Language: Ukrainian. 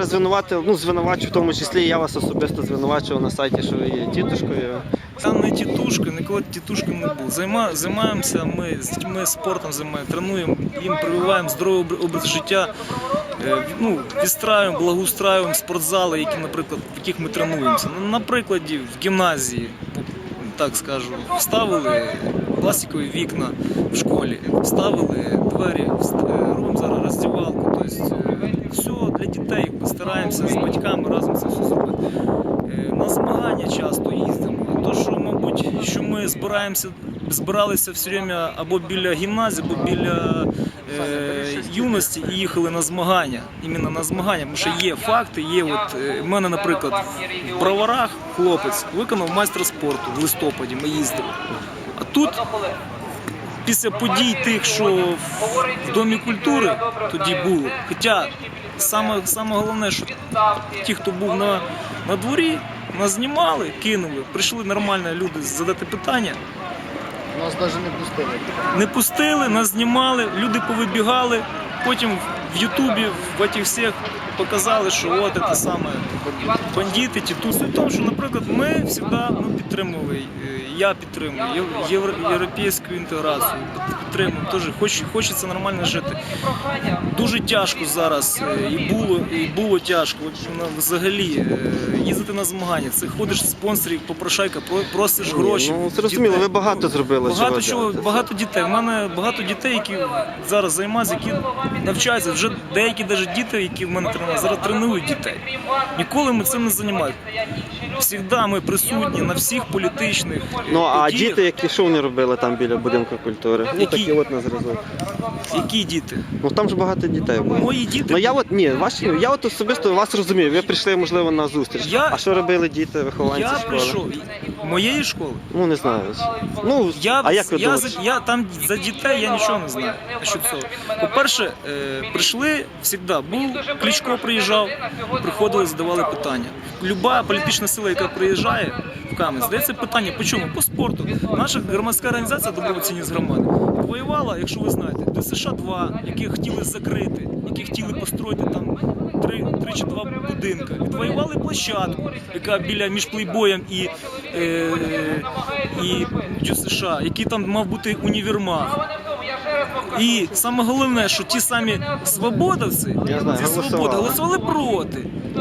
зараз звинуватив, ну звинувачую в тому числі, я вас особисто звинувачував на сайті, що ви є тітушкою. Там не тітушки, ніколи тітушками не був. Займа, займаємося ми з дітьми спортом займаємося, тренуємо, їм прививаємо здоровий обр- образ життя. Е, Ну, відстраюємо, благоустраюємо спортзали, які, наприклад, в яких ми тренуємося. Ну, в гімназії, так скажу, вставили пластикові вікна в школі, вставили двері, е, робимо зараз роздівалку. Тобто е, все для дітей, стараємося з батьками разом це все зробити. Е, На змагання часто їздимо. То, що, мабуть, що ми збираємося, збиралися все время або біля гімназії, або біля е, юності і їхали на змагання. Іменно на змагання, тому що є факти, є от е, в мене, наприклад, в броварах хлопець виконав майстра спорту в листопаді. Ми їздили. А тут після подій тих, що в Домі культури тоді було. Хоча саме, саме головне, що ті, хто був на, на дворі, нас знімали, кинули, прийшли нормально люди задати питання. Нас навіть не пустили. Не пустили, нас знімали, люди повибігали. Потім в Ютубі в этих всіх показали, що от це саме бандити, тітуси. Тому що, наприклад, ми завжди ми підтримували, е, я підтримую євро- європейську інтеграцію, підтримую. Теж хоч, хочеться нормально жити. Дуже тяжко зараз е, і було, і було тяжко. Взагалі е, їздити на змагання. Це ходиш спонсорів, попрошайка, просиш гроші. Ну, зрозуміло, ви багато зробили. Багато чого, багато дітей. У мене багато дітей, які зараз займаються, які навчаються. Вже деякі навіть діти, які в мене тренують, зараз тренують дітей. Ніколи ми цим не займаємося. Завжди ми присутні на всіх політичних Ну а подіях. діти, які що вони робили там біля будинку культури? Ну Які? такі от на зразок. Які діти? Ну там ж багато дітей було. Мої діти. Ну я от ні, ваші, я от особисто вас розумію. Ви прийшли, можливо, на зустріч. Я- А що робили діти, вихованці Я школи? прийшов моєї школи. Ну не знаю. Ну Я, а як ви я, думаєте? за, я там за дітей я нічого не знаю. Що цього. По-перше, е, прийшли завжди. Був Кличко приїжджав, приходили, задавали питання. Люба політична сила, яка приїжджає в Кам'янець, здається питання по чому? По спорту. Наша громадська організація добровольцівність громади воювала, якщо ви знаєте, ДСШ 2 які хотіли закрити, які хотіли построїти там три, три чи два будинки. Відвоювали площадку, яка біля між плейбоєм і, е, і ДЮСШ, який там мав бути універмаг. І саме головне, що ті самі свободовці, зі свободи голосували проти.